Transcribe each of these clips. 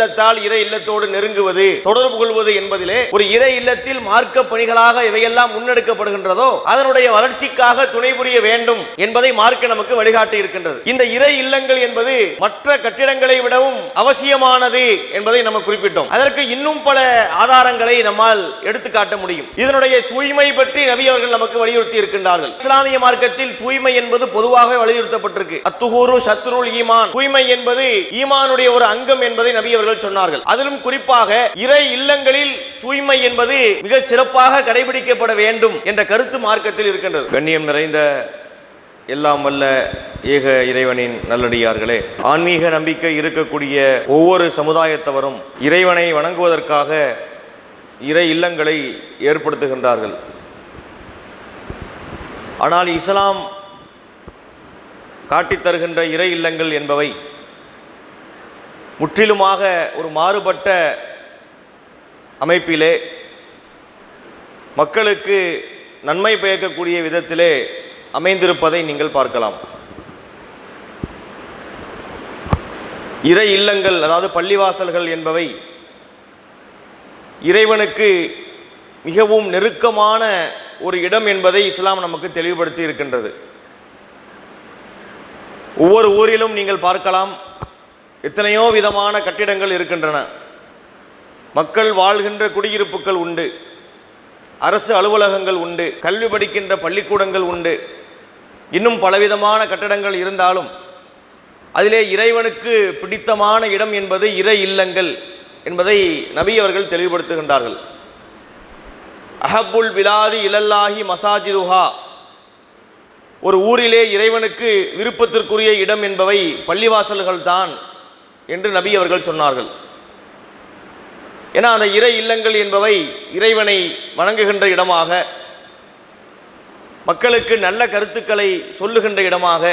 உள்ளத்தால் இறை இல்லத்தோடு நெருங்குவது தொடர்பு கொள்வது என்பதிலே ஒரு இறை இல்லத்தில் மார்க்க பணிகளாக இவையெல்லாம் முன்னெடுக்கப்படுகின்றதோ அதனுடைய வளர்ச்சிக்காக துணை புரிய வேண்டும் என்பதை மார்க்க நமக்கு வழிகாட்டி இருக்கின்றது. இந்த இறை இல்லங்கள் என்பது மற்ற கட்டிடங்களை விடவும் அவசியமானது என்பதை நம்ம குறிப்பிட்டோம். அதற்கு இன்னும் பல ஆதாரங்களை நம்மால் எடுத்து காட்ட முடியும். இதனுடைய தூய்மை பற்றி நபி அவர்கள் நமக்கு வலியுறுத்தி இருக்கின்றார்கள். இஸ்லாமிய மார்க்கத்தில் தூய்மை என்பது பொதுவாக வலியுறுத்தப்பட்டிருக்கு. அத்துகூரு சத்ருல் ஈமான். தூய்மை என்பது ஈமானுடைய ஒரு அங்கம் என்பதை நபி அவர்கள் சொன்னார்கள். அதிலும் குறிப்பாக இறை இல்லங்களில் தூய்மை என்பது மிக சிறப்பாக கடைபிடிக்கப்பட வேண்டும் என்ற கருத்து மார்க்கத்தில் இருக்கின்றது. கண்ணியம் நிறைந்த எல்லாம் வல்ல ஏக இறைவனின் நல்லடியார்களே ஆன்மீக நம்பிக்கை இருக்கக்கூடிய ஒவ்வொரு சமுதாயத்தவரும் இறைவனை வணங்குவதற்காக இறை இல்லங்களை ஏற்படுத்துகின்றார்கள். ஆனால் இஸ்லாம் காட்டித் தருகின்ற இறை இல்லங்கள் என்பவை முற்றிலுமாக ஒரு மாறுபட்ட அமைப்பிலே மக்களுக்கு நன்மை பயக்கக்கூடிய விதத்திலே அமைந்திருப்பதை நீங்கள் பார்க்கலாம். இறை இல்லங்கள் அதாவது பள்ளிவாசல்கள் என்பவை இறைவனுக்கு மிகவும் நெருக்கமான ஒரு இடம் என்பதை இஸ்லாம் நமக்கு தெளிவுபடுத்தி இருக்கின்றது. ஒவ்வொரு ஊரிலும் நீங்கள் பார்க்கலாம். எத்தனையோ விதமான கட்டிடங்கள் இருக்கின்றன. மக்கள் வாழ்கின்ற குடியிருப்புகள் உண்டு. அரசு அலுவலகங்கள் உண்டு. கல்வி படிக்கின்ற பள்ளிக்கூடங்கள் உண்டு. இன்னும் பலவிதமான கட்டடங்கள் இருந்தாலும் அதிலே இறைவனுக்கு பிடித்தமான இடம் என்பது இறை இல்லங்கள் என்பதை நபி அவர்கள் தெளிவுபடுத்துகின்றார்கள். அஹபுல் விலாதி இலல்லாஹி மசாஜிதுஹா. ஒரு ஊரிலே இறைவனுக்கு விருப்பத்திற்குரிய இடம் என்பவை பள்ளிவாசல்கள் தான் என்று நபி அவர்கள் சொன்னார்கள். ஏன்னா அந்த இறை இல்லங்கள் என்பவை இறைவனை வணங்குகின்ற இடமாக மக்களுக்கு நல்ல கருத்துக்களை சொல்லுகின்ற இடமாக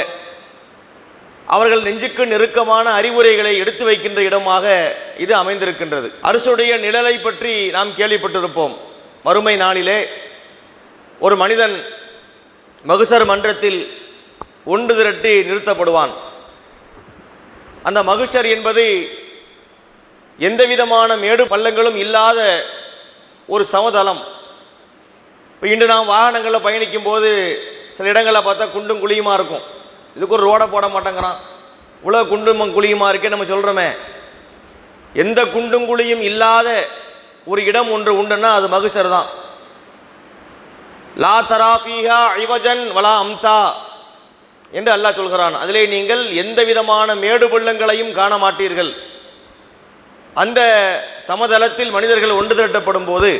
அவர்கள் நெஞ்சுக்கு நெருக்கமான அறிவுரைகளை எடுத்து வைக்கின்ற இடமாக இது அமைந்திருக்கின்றது. அரசுடைய நிழலை பற்றி நாம் கேள்விப்பட்டிருப்போம். மறுமை நாளிலே ஒரு மனிதன் மகுசர் மன்றத்தில் ஒன்று திரட்டி நிறுத்தப்படுவான். அந்த மகுஷர் என்பது எந்த விதமான மேடு பள்ளங்களும் இல்லாத ஒரு சமதளம். இப்போ இன்று நாம் வாகனங்களில் பயணிக்கும் போது சில இடங்களில் பார்த்தா குண்டும் குழியுமா இருக்கும். இதுக்கு ஒரு ரோடை போட மாட்டேங்கிறான். இவ்வளோ குண்டும் குழியுமா இருக்கே நம்ம சொல்கிறோமே எந்த குண்டும் குழியும் இல்லாத ஒரு இடம் ஒன்று உண்டுன்னா அது மகுஷர் தான். லா தராஃபீஹா ஐவஜன் வலா அம்தா. என்று அல்லாஹ் சொல்கிறான். அதிலே நீங்கள் எந்த விதமான மேடு பள்ளங்களையும் காண மாட்டீர்கள் அந்த சமதளத்தில் மனிதர்கள் ஒன்று திரட்டப்படும் போது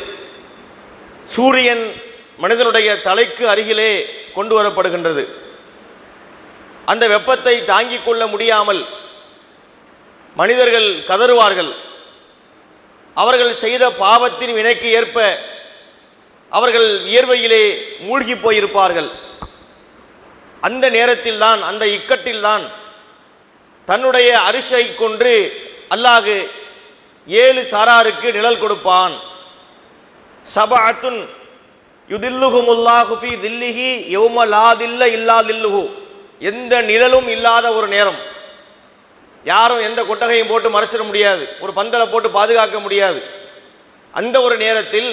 சூரியன் மனிதனுடைய தலைக்கு அருகிலே கொண்டு வரப்படுகின்றது. அந்த வெப்பத்தை தாங்கிக் கொள்ள முடியாமல் மனிதர்கள் கதறுவார்கள். அவர்கள் செய்த பாவத்தின் வினைக்கு ஏற்ப அவர்கள் வியர்வையிலே மூழ்கி போயிருப்பார்கள். அந்த நேரத்தில் தான் அந்த இக்கட்டில் தான் தன்னுடைய அரிசை கொன்று அல்லாஹு ஏழு சாராருக்கு நிழல் கொடுப்பான். சபாத்துன் யுதில்லுஹுமுல்லாஹு ஃபீ தில்லிஹி யௌம லா தில்ல இல்லா தில்லுஹு. எந்த நிழலும் இல்லாத ஒரு நேரம். யாரும் எந்த கொட்டகையும் போட்டு மறைச்சிட முடியாது. ஒரு பந்தலை போட்டு பாதுகாக்க முடியாது. அந்த ஒரு நேரத்தில்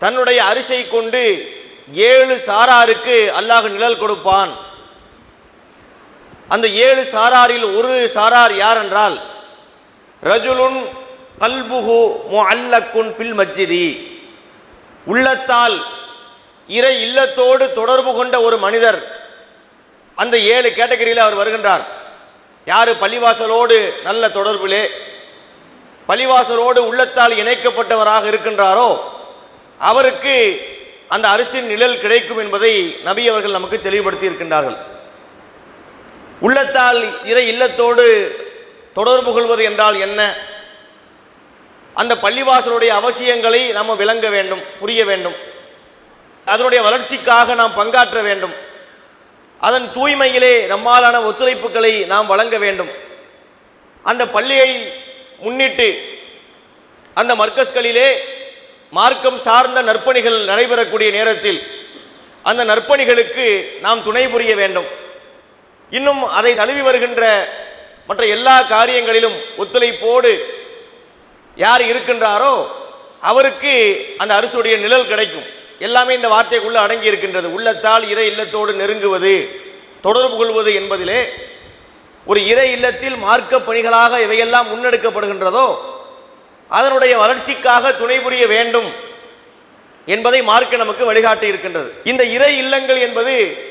தன்னுடைய அரிசை கொண்டு ஏழு சாராருக்கு அல்லாஹ் நிழல் கொடுப்பான். அந்த ஏழு சாராரில் ஒரு சாரார் யார் என்றால் ரஜுலுன் கல்புகு முஅல்லக்குன் பில் மஜ்ஜிதி. உள்ளத்தால் இறை இல்லத்தோடு தொடர்பு கொண்ட ஒரு மனிதர் அந்த ஏழு கேட்டகரியில் அவர் வருகின்றார். யார்? பள்ளிவாசலோடு நல்ல தொடர்பிலே. பள்ளிவாசலோடு உள்ளத்தால் இணைக்கப்பட்டவராக இருக்கின்றாரோ அவருக்கு அந்த அரிசியின் நிழல் கிடைக்கும் என்பதை நபி அவர்கள் நமக்கு தெளிவுபடுத்தி இருக்கின்றார்கள் உள்ளத்தால் இறை இல்லத்தோடு தொடர்பு கொள்வது என்றால் என்ன? அந்த பள்ளிவாசலுடைய அவசியங்களை நாம் விளங்க வேண்டும் புரிய வேண்டும். அதனுடைய வளர்ச்சிக்காக நாம் பங்காற்ற வேண்டும். அதன் தூய்மையிலே நம்மாலான ஒத்துழைப்புகளை நாம் வழங்க வேண்டும். அந்த பள்ளியை முன்னிட்டு அந்த மர்க்கஸ்களிலே மார்க்கம் சார்ந்த நற்பணிகள் நடைபெறக்கூடிய நேரத்தில் அந்த நற்பணிகளுக்கு நாம் துணை புரிய வேண்டும். இன்னும் அதை தழுவி வருகின்ற மற்ற எல்லா காரியங்களிலும் ஒத்துழைப்போடு யார் இருக்கின்றாரோ அவருக்கு அந்த அரசுடைய நிழல் கிடைக்கும். எல்லாமே இந்த வார்த்தைக்குள்ளே அடங்கி இருக்கின்றது. உள்ளத்தால் இறை இல்லத்தோடு நெருங்குவது தொடர்பு கொள்வது என்பதிலே ஒரு இறை இல்லத்தில் மார்க்க பணிகளாக இவையெல்லாம் முன்னெடுக்கப்படுகின்றதோ அதனுடைய வளர்ச்சிக்காக துணை புரிய வேண்டும் என்பதை மார்க்க நமக்கு வழிகாட்டி இருக்கின்றது. இந்த இறை இல்லங்கள் என்பது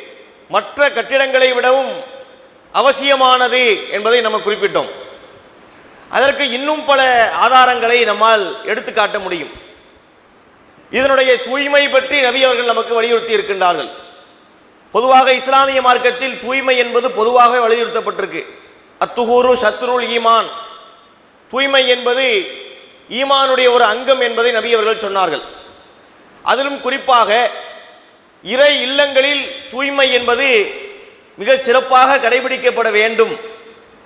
மற்ற கட்டிடங்களை விடவும் அவசியமானது என்பதை நம்ம குறிப்பிட்டோம். அதற்கு இன்னும் பல ஆதாரங்களை நம்மால் எடுத்து காட்ட முடியும். இதனுடைய தூய்மை பற்றி நபி அவர்கள் நமக்கு வலியுறுத்தி இருக்கின்றார்கள். பொதுவாக இஸ்லாமிய மார்க்கத்தில் தூய்மை என்பது பொதுவாக வலியுறுத்தப்பட்டிருக்கு. அத்துகூரு சத்ருல் ஈமான். தூய்மை என்பது ஈமானுடைய ஒரு அங்கம் என்பதை நபி அவர்கள் சொன்னார்கள். அதிலும் குறிப்பாக இறை இல்லங்களில் தூய்மை என்பது மிக சிறப்பாக கடைபிடிக்கப்பட வேண்டும்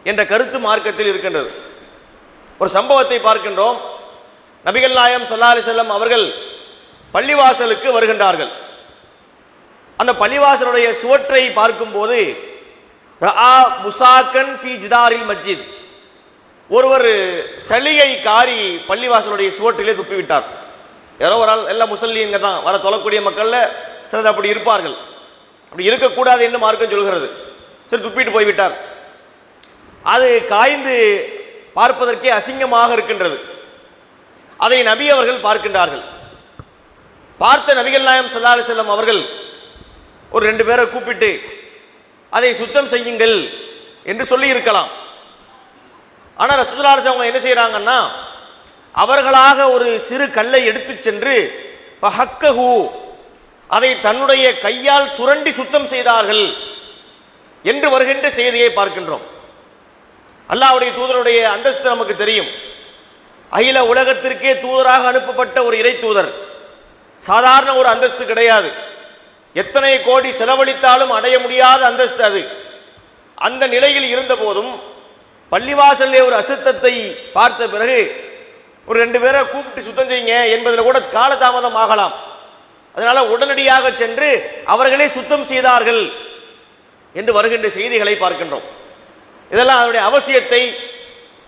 என்ற கருத்து மார்க்கத்தில் இருக்கின்றது. ஒரு சம்பவத்தை பார்க்கின்றோம். நபிகள் நாயம் ஸல்லல்லாஹு அலைஹி அவர்கள் பள்ளிவாசலுக்கு வருகின்றார்கள். அந்த பள்ளிவாசலுடைய சுவற்றை பார்க்கும்போது முசாக்கன் ஃபி ஜிதாரில் மஸ்ஜித் ஒருவர் சளிகை காரி பள்ளிவாசலுடைய சுவற்றிலே துப்பிவிட்டார். யாரோ ஒரு ஆள் எல்லாம் முசல்லீங்க தான் வர தொழக்கூடிய மக்களில் சிலர் அப்படி இருப்பார்கள். அப்படி இருக்கக்கூடாது என்று மார்க்கம் சொல்கிறது. சரி துப்பிட்டு போய்விட்டார். அது காய்ந்து பார்ப்பதற்கே அசிங்கமாக இருக்கின்றது. அதை நபி அவர்கள் பார்க்கின்றார்கள். பார்த்த நபிகள் நாயம் ஸல்லல்லாஹு செல்லம் அவர்கள் ஒரு ரெண்டு பேரை கூப்பிட்டு அதை சுத்தம் செய்யுங்கள் என்று சொல்லி இருக்கலாம் ஆனால் ரசூலுல்லாஹி அவங்க என்ன செய்கிறாங்கன்னா அவர்களாக ஒரு சிறு கல்லை எடுத்து சென்று ஃபஹக்கஹு அதை தன்னுடைய கையால் சுரண்டி சுத்தம் செய்தார்கள் என்று வருகின்ற செய்தியை பார்க்கின்றோம். அல்லாஹ்வுடைய தூதருடைய அந்தஸ்து நமக்கு தெரியும். அகில உலகத்திற்கே தூதராக அனுப்பப்பட்ட ஒரு இறை தூதர். சாதாரண ஒரு அந்தஸ்து கிடையாது. எத்தனை கோடி செலவழித்தாலும் அடைய முடியாத அந்தஸ்து அது. அந்த நிலையில் இருந்த போதும் பள்ளிவாசல்லே ஒரு அசுத்தத்தை பார்த்த பிறகு ஒரு ரெண்டு பேரை கூப்பிட்டு சுத்தம் செய்யுங்க என்பதில் கூட காலதாமதம் ஆகலாம். அதனால உடனடியாக சென்று அவர்களே சுத்தம் செய்தார்கள் என்று வருகின்ற செய்திகளை பார்க்கின்றோம். இதெல்லாம் அதனுடைய அவசியத்தை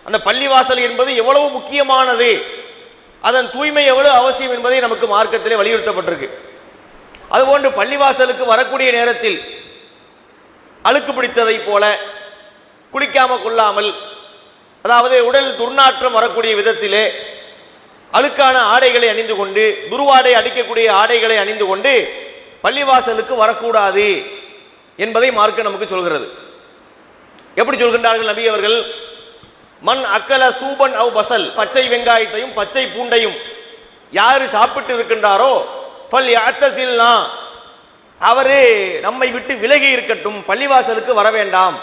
அந்த பள்ளிவாசல் என்பது எவ்வளவு முக்கியமானது அதன் தூய்மை எவ்வளவு அவசியம் என்பதை நமக்கு மார்க்கத்திலே வலியுறுத்தப்பட்டிருக்கு. அதுபோன்று பள்ளிவாசலுக்கு வரக்கூடிய நேரத்தில் அழுக்கு பிடித்ததைப் போல குளிக்காம கொள்ளாமல் அதாவது உடல் துர்நாற்றம் வரக்கூடிய விதத்திலே அழுக்கான ஆடைகளை அணிந்து கொண்டு துருவாடை அடிக்கக்கூடிய ஆடைகளை அணிந்து கொண்டு பள்ளிவாசலுக்கு வரக்கூடாது என்பதை மார்க்க நமக்கு சொல்கிறது. எப்படி சொல்கின்றார்கள் நபி அவர்கள்? மண் அக்கல சூபன் அவ் பசல். பச்சை வெங்காயத்தையும் பச்சை பூண்டையும் யாரு சாப்பிட்டு இருக்கின்றாரோ பல் யாத்தசில்னா அவரு நம்மை விட்டு விலகி இருக்கட்டும் பள்ளிவாசலுக்கு வர வேண்டாம்.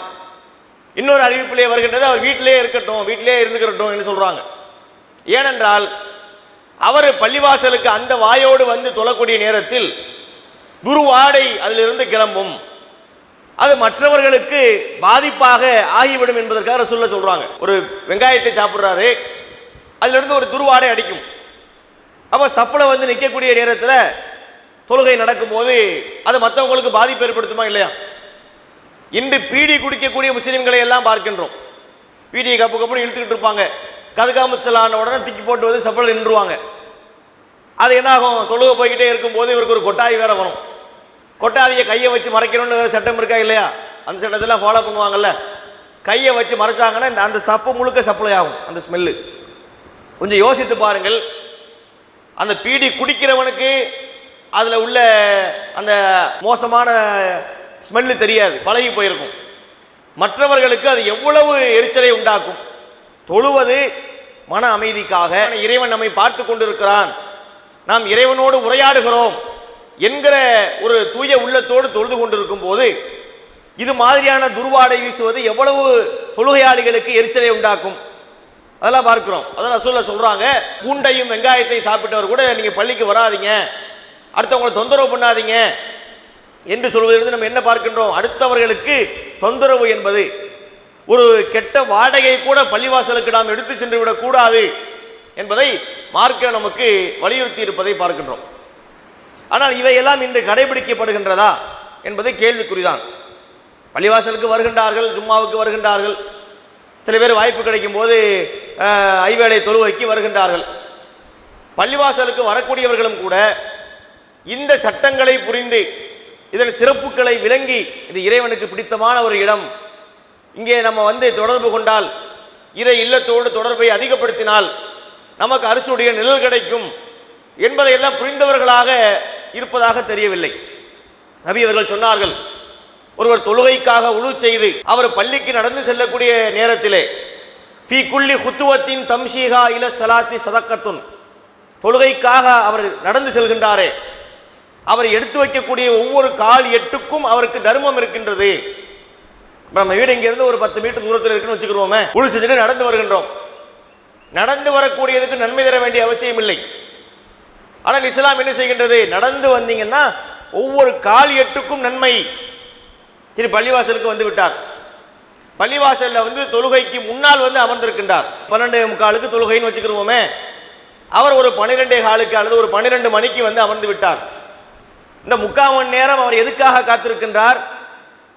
இன்னொரு அறிவிப்பிலே வருகின்றது அவர் வீட்டிலே இருக்கட்டும் வீட்டிலே இருந்துக்கிறட்டும் என்று சொல்றாங்க. ஏனென்றால் அவர் பள்ளிவாசலுக்கு அந்த வாயோடு வந்து தொழக்கூடிய நேரத்தில் துருவாடை அதிலிருந்து கிளம்பும். அது மற்றவர்களுக்கு பாதிப்பாக ஆகிவிடும் என்பதற்காக சொல்ல சொல்றாங்க. ஒரு வெங்காயத்தை சாப்பிட்றாரு அதிலிருந்து ஒரு துருவாடை அடிக்கும். அப்ப சப்பல வந்து நிற்கக்கூடிய நேரத்தில் தொழுகை நடக்கும்போது அது மற்றவங்களுக்கு பாதிப்பு ஏற்படுத்துமா இல்லையா? இன்று பீடி குடிக்கக்கூடிய முஸ்லீம்களை எல்லாம் பார்க்கின்றோம். பீடியை கப்பு கப்புன்னு இழுத்துக்கிட்டு இருப்பாங்க. கதுகாமச்சலான உடனே திக்கி போட்டு வந்து செப்பல் நின்றுவாங்க. அது என்னாகும்? தொழுக போய்கிட்டே இருக்கும்போது இவருக்கு ஒரு கொட்டாய் வேற வரும். கொட்டாவியை கையை வச்சு மறைக்கணும்னு வேறு சட்டம் இருக்கா இல்லையா? அந்த சட்டத்தெல்லாம் ஃபாலோ பண்ணுவாங்கல்ல. கையை வச்சு மறைச்சாங்கன்னா அந்த சப்பு முழுக்க சப்ளை ஆகும் அந்த ஸ்மெல்லு கொஞ்சம் யோசித்து பாருங்கள். அந்த பீடி குடிக்கிறவனுக்கு அதில் உள்ள அந்த மோசமான ஸ்மெல்லு தெரியாது பழகி போயிருக்கும். மற்றவர்களுக்கு அது எவ்வளவு எரிச்சலை உண்டாக்கும். தொழுவது மன அமைதிக்காக. இறைவன் நம்மை பார்த்து கொண்டிருக்கிறான். நாம் இறைவனோடு உரையாடுகிறோம் என்கிற ஒரு தூய உள்ளத்தோடு தொழுது கொண்டிருக்கும் போது இது மாதிரியான துர்வாடை வீசுவது எவ்வளவு தொழுகையாளிகளுக்கு எரிச்சலை உண்டாக்கும். அதெல்லாம் பார்க்கிறோம். அதெல்லாம் ரசூல்ல சொல்கிறாங்க பூண்டையும் வெங்காயத்தையும் சாப்பிட்டவர் கூட நீங்கள் பள்ளிக்கு வராதீங்க. அடுத்தவங்களை தொந்தரவு பண்ணாதீங்க. என்று சொல்வதிலிருந்து நம்ம என்ன பார்க்கின்றோம்? அடுத்தவர்களுக்கு தொந்தரவு என்பது. ஒரு கெட்ட வாடகை கூட பள்ளிவாசலுக்கு நாம் எடுத்து சென்று விடக்கூடாது என்பதை மார்க்க நமக்கு வலியுறுத்தி இருப்பதை பார்க்கின்றோம். ஆனால் இவையெல்லாம் இன்று கடைபிடிக்கப்படுகின்றதா என்பது கேள்விக்குறிதான். பள்ளிவாசலுக்கு வருகின்றார்கள் ஜும்மாவுக்கு வருகின்றார்கள். சில பேர் வாய்ப்பு கிடைக்கும் போது ஐவேளை தொழுவைக்கு வருகின்றார்கள். பள்ளிவாசலுக்கு வரக்கூடியவர்களும் கூட இந்த சட்டங்களை புரிந்து இதன் சிறப்புகளை விளங்கி இது இறைவனுக்கு பிடித்தமான ஒரு இடம். இங்கே நம்ம வந்து தொடர்பு கொண்டால் இறை இல்லத்தோடு தொடர்பை அதிகப்படுத்தினால் நமக்கு அரசுடைய நிழல் கிடைக்கும் என்பதையெல்லாம் புரிந்தவர்களாக இருப்பதாக தெரியவில்லை. நபி அவர்கள் சொன்னார்கள் ஒருவர் தொழுகைக்காக உழு செய்து அவர் பள்ளிக்கு நடந்து செல்லக்கூடிய நேரத்திலே ஃபீ குள்ளி குத்துவத்தின் தம்ஷீகா இல சலாத்தி சதக்கத்துன். தொழுகைக்காக அவர் நடந்து செல்கின்றாரே அவர் எடுத்து வைக்கக்கூடிய ஒவ்வொரு கால் எட்டுக்கும் அவருக்கு தர்மம் இருக்கின்றது. நம்ம வீடு இங்கிருந்து ஒரு பத்து மீட்டர் தூரத்தில் இருக்குன்னு வச்சுக்கிறோமே உள் செஞ்சுட்டு நடந்து வருகின்றோம். நடந்து வரக்கூடியதுக்கு நன்மை தர வேண்டிய அவசியம் இல்லை. ஆனால் இஸ்லாம் என்ன செய்கின்றது? நடந்து வந்தீங்கன்னா ஒவ்வொரு கால் எட்டுக்கும் நன்மை. சரி பள்ளிவாசலுக்கு வந்து விட்டார். பள்ளிவாசலில் வந்து தொழுகைக்கு முன்னால் வந்து அமர்ந்திருக்கின்றார். பன்னெண்டு முக்காலுக்கு தொழுகைன்னு வச்சுக்கிறோமே அவர் ஒரு பன்னிரெண்டே காலுக்கு அல்லது ஒரு பன்னிரெண்டு மணிக்கு வந்து அமர்ந்து விட்டார். இந்த முக்கால் மணி நேரம் அவர் எதுக்காக காத்திருக்கின்றார்?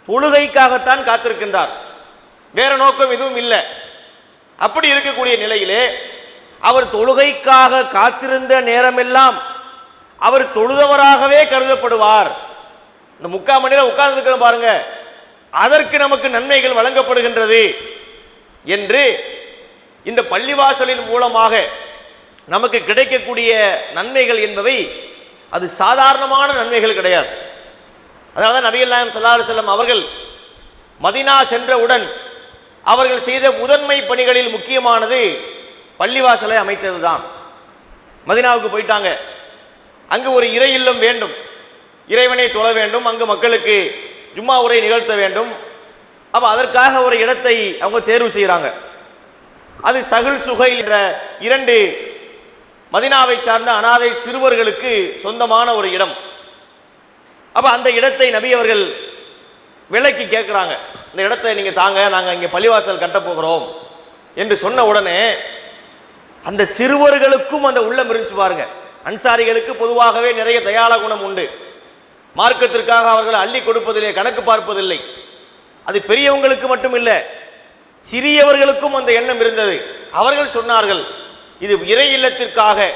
தொழுகைக்காகத்தான் காத்திருக்கின்றார். வேற நோக்கம் எதுவும் இல்லை. அப்படி இருக்கக்கூடிய நிலையிலே அவர் தொழுகைக்காக காத்திருந்த நேரமெல்லாம் அவர் தொழுதவராகவே கருதப்படுவார். இந்த முக்கால் மணி நேரம் உட்கார்ந்து பாருங்க. அதற்கு நமக்கு நன்மைகள் வழங்கப்படுகின்றது என்று இந்த பள்ளிவாசலின் மூலமாக நமக்கு கிடைக்கக்கூடிய நன்மைகள் என்பவை அது சாதாரணமான நன்மைகள் கிடையாது. அதனால தான் நபிகள் நாயம் ஸல்லல்லாஹு செல்லம் அவர்கள் மதினா சென்றவுடன் அவர்கள் செய்த முதன்மை பணிகளில் முக்கியமானது பள்ளிவாசலை அமைத்தது தான் மதினாவுக்கு போயிட்டாங்க. அங்கு ஒரு இறை இல்லம் வேண்டும். இறைவனை தொழ வேண்டும். அங்கு மக்களுக்கு ஜும்மா உரை நிகழ்த்த வேண்டும். அப்போ அதற்காக ஒரு இடத்தை அவங்க தேர்வு செய்கிறாங்க அது சகுல் சுகை என்ற இரண்டு மதினாவை சார்ந்த அனாதை சிறுவர்களுக்கு சொந்தமான ஒரு இடம். அப்போ அந்த இடத்தை நபி அவர்கள் விலைக்கு கேட்குறாங்க இந்த இடத்தை நீங்கள் தாங்க நாங்கள் இங்கே பள்ளிவாசல் கட்ட போகிறோம் என்று சொன்ன உடனே அந்த சிறுவர்களுக்கும் அந்த உள்ளம் இருந்துச்சு பாருங்க. அன்சாரிகளுக்கு பொதுவாகவே நிறைய தயாள குணம் உண்டு. மார்க்கத்திற்காக அவர்கள் அள்ளி கொடுப்பதில்லை கணக்கு பார்ப்பதில்லை. அது பெரியவங்களுக்கு மட்டும் இல்லை சிறியவர்களுக்கும் அந்த எண்ணம் இருந்தது. அவர்கள் சொன்னார்கள் இது இறை இல்லத்திற்காக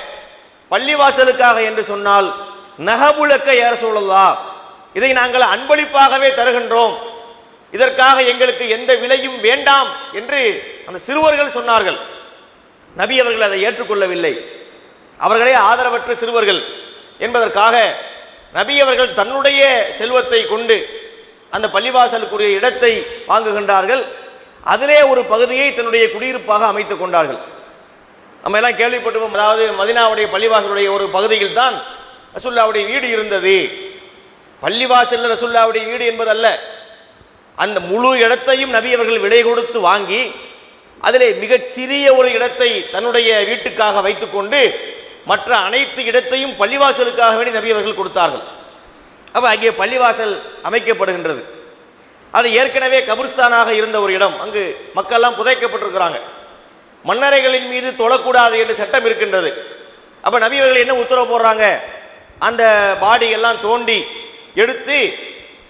பள்ளிவாசலுக்காக என்று சொன்னால் நகபுலக்க ஏற சொல்லலா இதை நாங்கள் அன்பளிப்பாகவே தருகின்றோம். இதற்காக எங்களுக்கு எந்த விலையும் வேண்டாம் என்று அந்த சிறுவர்கள் சொன்னார்கள். நபி அவர்கள் அதை ஏற்றுக்கொள்ளவில்லை. அவர்களே ஆதரவற்ற சிறுவர்கள் என்பதற்காக நபி அவர்கள் தன்னுடைய செல்வத்தை கொண்டு அந்த பள்ளிவாசலுக்குரிய இடத்தை வாங்குகின்றார்கள். அதிலே ஒரு பகுதியை தன்னுடைய குடியிருப்பாக அமைத்துக் கொண்டார்கள். நம்ம எல்லாம் கேள்விப்பட்டிருப்போம். அதாவது மதினாவுடைய பள்ளிவாசலுடைய ஒரு பகுதியில் தான் ரசுல்லாவுடைய வீடு இருந்தது. பள்ளிவாசல் ரசுல்லாவுடைய வீடு என்பதல்ல. அந்த முழு இடத்தையும் நபி அவர்கள் விலை கொடுத்து வாங்கி அதிலே மிகச் சிறிய ஒரு இடத்தை தன்னுடைய வீட்டுக்காக வைத்துக்கொண்டு மற்ற அனைத்து இடத்தையும் பள்ளிவாசலுக்காக வேண்டி நபி அவர்கள் கொடுத்தார்கள். அப்போ அங்கே பள்ளிவாசல் அமைக்கப்படுகின்றது. அது ஏற்கனவே கபிர்ஸ்தானாக இருந்த ஒரு இடம். அங்கு மக்கள்லாம் புதைக்கப்பட்டிருக்கிறாங்க. மன்னரைகளின் மீது தொழக்கூடாது என்று சட்டம் இருக்கின்றது. அப்ப நபியவர்கள் என்ன உத்தரவு போடுறாங்க? அந்த பாடி எல்லாம் தோண்டி எடுத்து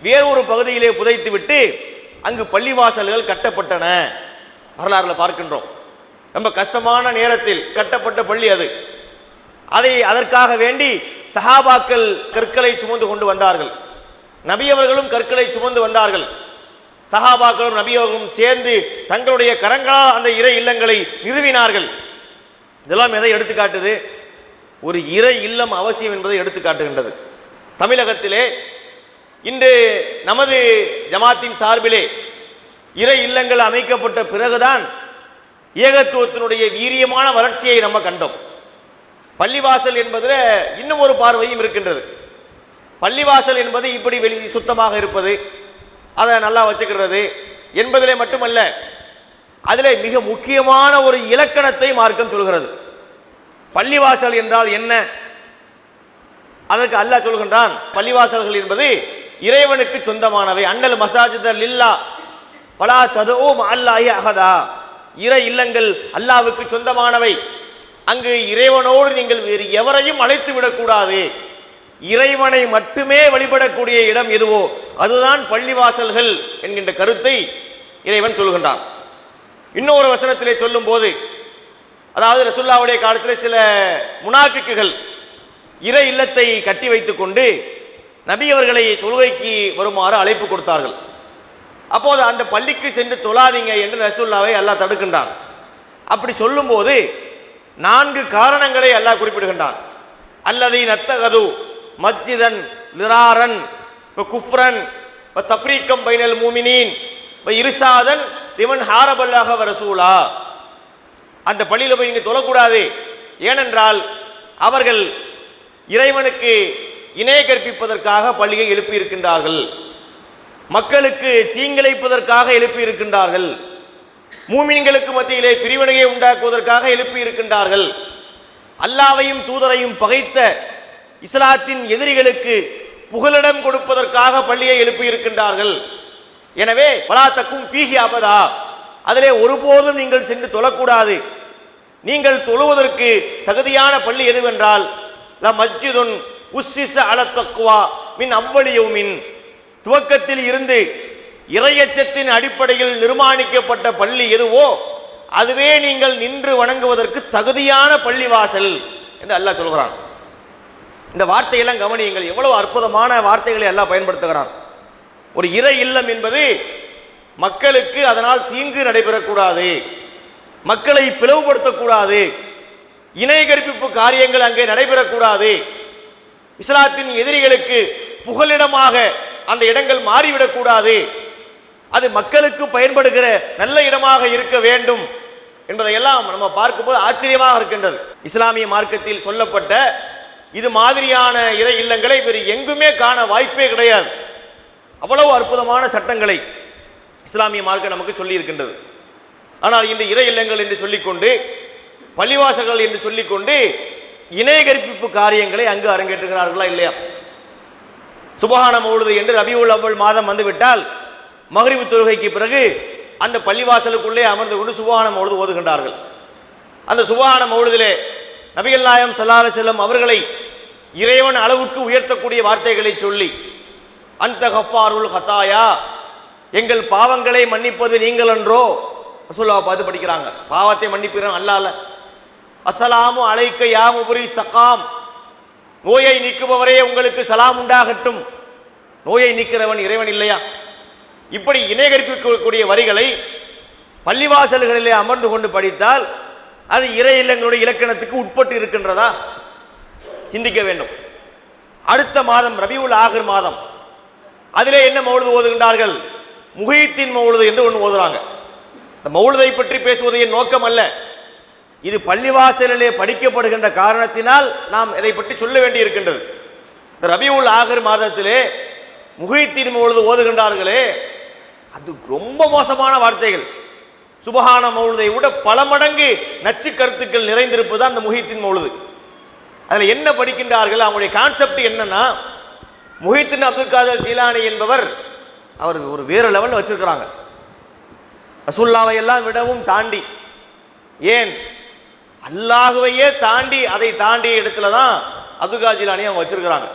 வேறொரு பகுதியிலே புதைத்து விட்டு அங்கு பள்ளிவாசல்கள் கட்டப்பட்டன. வரலாறுல பார்க்கின்றோம். ரொம்ப கஷ்டமான நேரத்தில் கட்டப்பட்ட பள்ளி அது. அதை அதற்காக வேண்டி சஹாபாக்கள் கற்களை சுமந்து கொண்டு வந்தார்கள். நபியவர்களும் கற்களை சுமந்து வந்தார்கள். சஹாபாக்களும் நபியோகம் சேர்ந்து தங்களுடைய கரங்களால் அந்த இறை இல்லங்களை நிறுவினார்கள். இதெல்லாம் எதை எடுத்துக்காட்டுது? ஒரு இறை இல்லம் அவசியம் என்பதை எடுத்துக்காட்டுகின்றது. தமிழகத்திலே இன்று நமது ஜமாத்தின் சார்பிலே இறை இல்லங்கள் அமைக்கப்பட்ட பிறகுதான் ஏகத்துவத்தினுடைய வீரியமான வளர்ச்சியை நம்ம கண்டோம். பள்ளிவாசல் என்பதில் இன்னும் ஒரு பார்வையும் இருக்கின்றது. பள்ளிவாசல் என்பது இப்படி வெளி சுத்தமாக இருப்பது அதை நல்லா வச்சுக்கிறது என்பதிலே மட்டுமல்ல அதிலே மிக முக்கியமான ஒரு இலக்கணத்தை மார்க்கம் சொல்கிறது. பள்ளிவாசல் என்றால் என்ன? அதற்கு அல்லாஹ் சொல்கின்றான் பள்ளிவாசல்கள் என்பது இறைவனுக்கு சொந்தமானவை. அண்ணல் மசாஜித லில்லா பலா ததோ அல்லாஹி அகதா இறை இல்லங்கள் அல்லாவுக்கு சொந்தமானவை. அங்கு இறைவனோடு நீங்கள் வேறு எவரையும் அழைத்து விடக்கூடாது இறைவனை மட்டுமே வழிபடக்கூடிய இடம் எதுவோ அதுதான் பள்ளிவாசல்கள் என்கின்ற கருத்தை இறைவன் சொல்கின்றான். இன்னொரு வசனத்திலே சொல்லும்போது அதாவது ரசுல்லாவுடைய காலத்தில் சில முனாஃபிக்குகள் இறை இல்லத்தை கட்டி வைத்துக்கொண்டு நபி அவர்களை தொழுகைக்கு வருமாறு அழைப்பு கொடுத்தார்கள். அப்போது அந்த பள்ளிக்கு சென்று தொழாதீங்க என்று ரசுல்லாவை அல்லாஹ் தடுக்கின்றான். அப்படி சொல்லும்போது நான்கு காரணங்களை அல்லாஹ் குறிப்பிடுகின்றான். அல்லது நத்தகது மஸ்ஜிதன் லிராரன் இப்போ குஃப்ரன் இப்போ தப்ரீக்கம் பைனல் மூமினீன் இப்போ இருசாதன் இவன் ஹாரபல்லாக வரசூலா. அந்த பள்ளியில் போய் நீங்கள் தொழக்கூடாது. ஏனென்றால் அவர்கள் இறைவனுக்கு இணைய கற்பிப்பதற்காக பள்ளியை எழுப்பி இருக்கின்றார்கள் மக்களுக்கு தீங்கிழைப்பதற்காக எழுப்பி இருக்கின்றார்கள் மூமின்களுக்கு மத்தியிலே பிரிவினையை உண்டாக்குவதற்காக எழுப்பி இருக்கின்றார்கள் அல்லாவையும் தூதரையும் பகைத்த இஸ்லாத்தின் எதிரிகளுக்கு புகலிடம் கொடுப்பதற்காக பள்ளியை எழுப்பியிருக்கின்றார்கள். எனவே பலாத்தக்கும் பீகி ஆபதா அதிலே ஒருபோதும் நீங்கள் சென்று தொழக்கூடாது. நீங்கள் தொழுவதற்கு தகுதியான பள்ளி எதுவென்றால் ல மஸ்ஜிதுன் உஸ்ஸிஸ அலத்தக்குவா மின் அவ்வளியவுமின் துவக்கத்தில் இருந்து இறையச்சத்தின் அடிப்படையில் நிர்மாணிக்கப்பட்ட பள்ளி எதுவோ அதுவே நீங்கள் நின்று வணங்குவதற்கு தகுதியான பள்ளி வாசல் என்று அல்லாஹ் சொல்கிறான். இந்த வார்த்தையெல்லாம் கவனியுங்கள். எவ்வளவு அற்புதமான வார்த்தைகளை எல்லாம் பயன்படுத்துகிறான். ஒரு இறை இல்லம் என்பது மக்களுக்கு அதனால் தீங்கு நடைபெறக்கூடாது. மக்களை பிளவுபடுத்தக்கூடாது. இணை கற்பிப்பு காரியங்கள் அங்கே நடைபெறக்கூடாது. இஸ்லாத்தின் எதிரிகளுக்கு புகலிடமாக அந்த இடங்கள் மாறிவிடக்கூடாது. அது மக்களுக்கு பயன்படுகிற நல்ல இடமாக இருக்க வேண்டும் என்பதையெல்லாம் நம்ம பார்க்கும்போது ஆச்சரியமாக இருக்கின்றது. இஸ்லாமிய மார்க்கத்தில் சொல்லப்பட்ட இது மாதிரியான இறை இல்லங்களை வேறு எங்குமே காண வாய்ப்பே கிடையாது. அவ்வளவு அற்புதமான சட்டங்களை இஸ்லாமிய மார்க்க நமக்கு சொல்லி இருக்கின்றது ஆனால் இன்று இறை இல்லங்கள் என்று சொல்லிக்கொண்டு பள்ளிவாசல்கள் என்று சொல்லிக்கொண்டு இணை காரியங்களை அங்கு அரங்கேற்றுகிறார்களா இல்லையா? சுபகான மௌழுது என்று ரபியுல் அவ்வள் மாதம் வந்துவிட்டால் மகரிவு தொழுகைக்கு பிறகு அந்த பள்ளிவாசலுக்குள்ளே அமர்ந்து கொண்டு சுபகான மௌழுது ஓதுகின்றார்கள். அந்த சுபகான மௌலுதிலே நபிகள் நாயம் சல்லாஹ் செல்லம் அவர்களை இறைவன் அளவுக்கு உயர்த்தக்கூடிய வார்த்தைகளை சொல்லி அந்த ஹஃபாருல் ஹத்தாயா எங்கள் பாவங்களை மன்னிப்பது நீங்கள் என்றோ ரசூல்லாவை பார்த்து படிக்கிறாங்க. பாவத்தை மன்னிப்பிறோம் அல்லால அஸ்ஸலாமு அலைக்க யாமுபுரி சகாம் நோயை நீக்குபவரே உங்களுக்கு சலாம் உண்டாகட்டும். நோயை நீக்கிறவன் இறைவன் இல்லையா? இப்படி இணைகரிக்கக்கூடிய வரிகளை பள்ளிவாசல்களிலே அமர்ந்து கொண்டு படித்தால் அது இறை இல்லங்களுடைய இலக்கணத்துக்கு உட்பட்டு இருக்கின்றதா? சிந்திக்க வேண்டும். அடுத்த மாதம் ரபியுல் ஆகிர் மாதம். அதிலே என்ன மௌழுது ஓதுகின்றார்கள்? முஹீத்தின் மௌழுது என்று ஒன்று ஓதுறாங்க. இந்த மௌலுதை பற்றி பேசுவது என் நோக்கம் அல்ல. இது பள்ளிவாசலிலே படிக்கப்படுகின்ற காரணத்தினால் நாம் இதை பற்றி சொல்ல வேண்டி இருக்கின்றது இந்த ரபியுல் ஆகர் மாதத்திலே முஹீத்தின் மௌழுது ஓதுகின்றார்களே அது ரொம்ப மோசமான வார்த்தைகள். சுபஹான மௌழுதை விட பல மடங்கு நச்சு கருத்துக்கள் நிறைந்திருப்பது அந்த முகித்தின் மௌழுது அதில் என்ன படிக்கின்றார்கள்? அவங்களுடைய கான்செப்ட் என்னன்னா முஹித்தின் அப்துல் காதர் ஜீலானி என்பவர் அவர் ஒரு வேறு லெவலில் வச்சிருக்கிறாங்க. ரசுல்லாவை எல்லாம் விடவும் தாண்டி. ஏன்? அல்லாஹுவையே தாண்டி அதை தாண்டிய இடத்துல தான் அப்துல் காதர் ஜீலானி அவங்க வச்சிருக்கிறாங்க.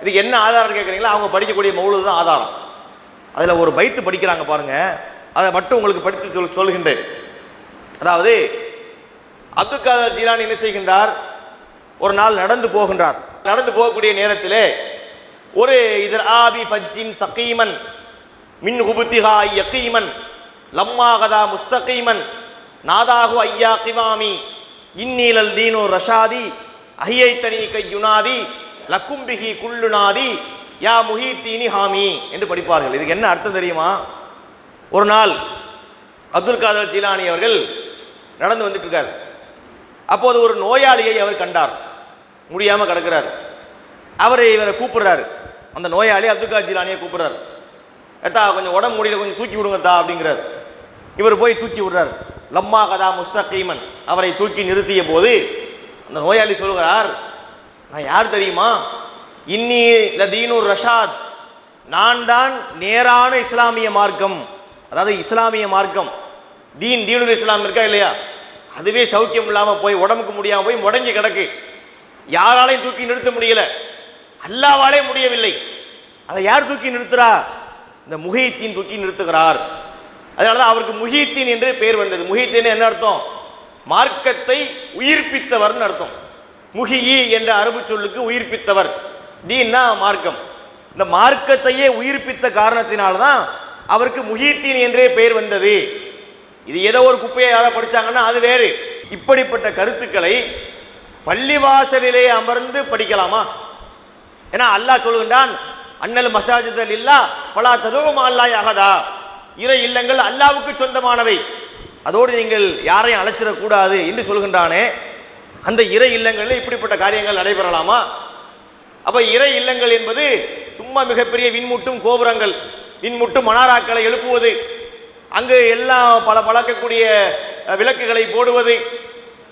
இதுக்கு என்ன ஆதாரம் கேட்குறீங்களா? அவங்க படிக்கக்கூடிய மௌலு தான் ஆதாரம். அதில் ஒரு பைத்து படிக்கிறாங்க பாருங்க. அதை மட்டும் உங்களுக்கு படித்து சொல் சொல்கின்றேன். அதாவது அப்துல் காதர் ஜீலானி என்ன செய்கின்றார்? ஒரு நாள் நடந்து போகின்றார். நடந்து போகக்கூடிய நேரத்திலே ஒரு இதர் ஆபி ஃபஜ்ஜின் சகீமன் மின் ஹுபுத்திஹா யகீமன் லம்மாகதா முஸ்தகீமன் நாதாகு ஐயா கிவாமி இன்னீலல் தீனு ரஷாதி அஹியை தனி கையுனாதி லக்கும்பிகி குல்லுனாதி யா முஹீத்தீனி ஹாமி என்று படிப்பார்கள். இதுக்கு என்ன அர்த்தம் தெரியுமா? ஒரு நாள் அப்துல் காதர் ஜீலானி அவர்கள் நடந்து வந்துட்டு இருக்கார். அப்போது ஒரு நோயாளியை அவர் கண்டார். முடியாமல் கிடக்கிறார். அவரை இவரை கூப்பிடுறாரு. அந்த நோயாளி அப்துல் காதர் ஜீலானியை கூப்பிடுறாரு. ஏட்டா கொஞ்சம் உடம்பு முடியல கொஞ்சம் தூக்கி விடுங்கத்தா அப்படிங்கிறார். இவர் போய் தூக்கி விடுறார். லம்மா கதா முஸ்தகீமன் அவரை தூக்கி நிறுத்திய போது அந்த நோயாளி சொல்கிறார் நான் யார் தெரியுமா? இன்னி லதீனுர் ரஷாத். நான் தான் நேரான இஸ்லாமிய மார்க்கம். அதாவது இஸ்லாமிய மார்க்கம். தீன் தீனுல் இஸ்லாம் இருக்கா இல்லையா? அதுவே சௌக்கியம் இல்லாமல் போய் உடம்புக்கு முடியாமல் போய் முடங்கி கிடக்கு. யாராலையும் தூக்கி நிறுத்த முடியல. அல்லாவாலே முடியவில்லை. அதை யார் தூக்கி நிறுத்துறா? இந்த முஹீத்தீன் தூக்கி நிறுத்துகிறார். அதனால தான் அவருக்கு முஹீத்தீன் என்று பெயர் வந்தது. முஹீத்தீன் என்ன அர்த்தம்? மார்க்கத்தை உயிர்ப்பித்தவர்னு அர்த்தம். முஹியி என்ற அரபு சொல்லுக்கு உயிர்ப்பித்தவர். தீன்னா மார்க்கம். இந்த மார்க்கத்தையே உயிர்ப்பித்த காரணத்தினால்தான் அவருக்கு முஹீத்தீன் என்றே பெயர் வந்தது. இது ஏதோ ஒரு குப்பையை யாராவது படிச்சாங்கன்னா அது வேறு. இப்படிப்பட்ட கருத்துக்களை பள்ளிவாசலிலே அமர்ந்து படிக்கலாமா? ஏன்னா அல்லாஹ் சொல்லுகின்றான் அண்ணல் மசாஜிதல் இல்லா பலா ததுவும் அல்லாஹ் அகதா இரு இல்லங்கள் அல்லாவுக்கு சொந்தமானவை. அதோடு நீங்கள் யாரையும் அழைச்சிடக்கூடாது என்று சொல்கின்றானே. அந்த இறை இல்லங்களில் இப்படிப்பட்ட காரியங்கள் நடைபெறலாமா? அப்போ இறை இல்லங்கள் என்பது சும்மா மிகப்பெரிய விண்முட்டும் கோபுரங்கள் விண்முட்டும் மணாராக்களை எழுப்புவது அங்கு எல்லாம் பல பழக்கக்கூடிய விளக்குகளை போடுவது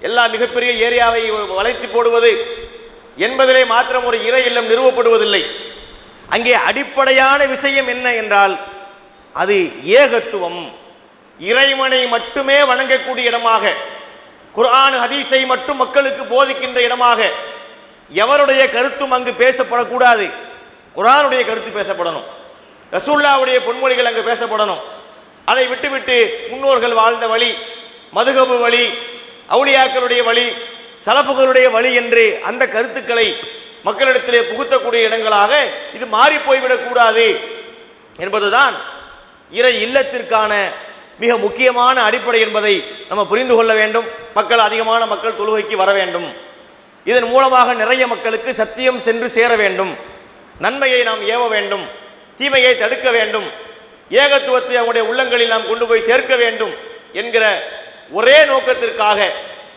எல்லாம் மிகப்பெரிய ஏரியாவை வளைத்து போடுவது என்பதிலே மாத்திரம் ஒரு இறை இல்லம் நிறுவப்படுவதில்லை. அங்கே அடிப்படையான விஷயம் என்ன என்றால் அது ஏகத்துவம். இறைவனை மட்டுமே வணங்கக்கூடிய இடமாக குர்ஆன் ஹதீஸை மட்டும் மக்களுக்கு போதிக்கின்ற இடமாக எவருடைய கருத்தும் அங்கு பேசப்படக்கூடாது. குரானுடைய கருத்து பேசப்படணும். ரசூல்லாவுடைய பொன்மொழிகள் அங்கு பேசப்படணும். அதை விட்டுவிட்டு முன்னோர்கள் வாழ்ந்த வழி மதுகபு வழி அவுளியாக்களுடைய வழி சலப்புகளுடைய வழி என்று அந்த கருத்துக்களை மக்களிடத்திலே புகுத்தக்கூடிய இடங்களாக இது மாறி போய்விடக்கூடாது என்பதுதான் இறை இல்லத்திற்கான மிக முக்கியமான அடிப்படை என்பதை நம்ம புரிந்து கொள்ள வேண்டும். மக்கள் அதிகமான மக்கள் தொழுகைக்கு வர வேண்டும். இதன் மூலமாக நிறைய மக்களுக்கு சத்தியம் சென்று சேர வேண்டும். நன்மையை நாம் ஏவ வேண்டும். தீமையை தடுக்க வேண்டும். ஏகத்துவத்தை அவங்களுடைய உள்ளங்களில் நாம் கொண்டு போய் சேர்க்க வேண்டும் என்கிற ஒரே நோக்கத்திற்காக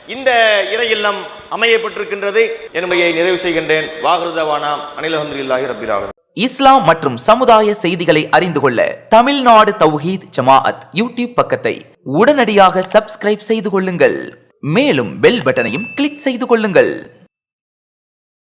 இந்த இறை இல்லம் அமையப்பட்டிருக்கின்றது என்பதை நிறைவு செய்கின்றேன். வாகிருதவானாம் அனில் அஹமதுல்லாஹி இஸ்லாம் மற்றும் சமுதாய செய்திகளை அறிந்து கொள்ள தமிழ்நாடு தௌஹீத் ஜமாஅத் யூடியூப் பக்கத்தை உடனடியாக சப்ஸ்கிரைப் செய்து கொள்ளுங்கள். மேலும் பெல் பட்டனையும் கிளிக் செய்து கொள்ளுங்கள்.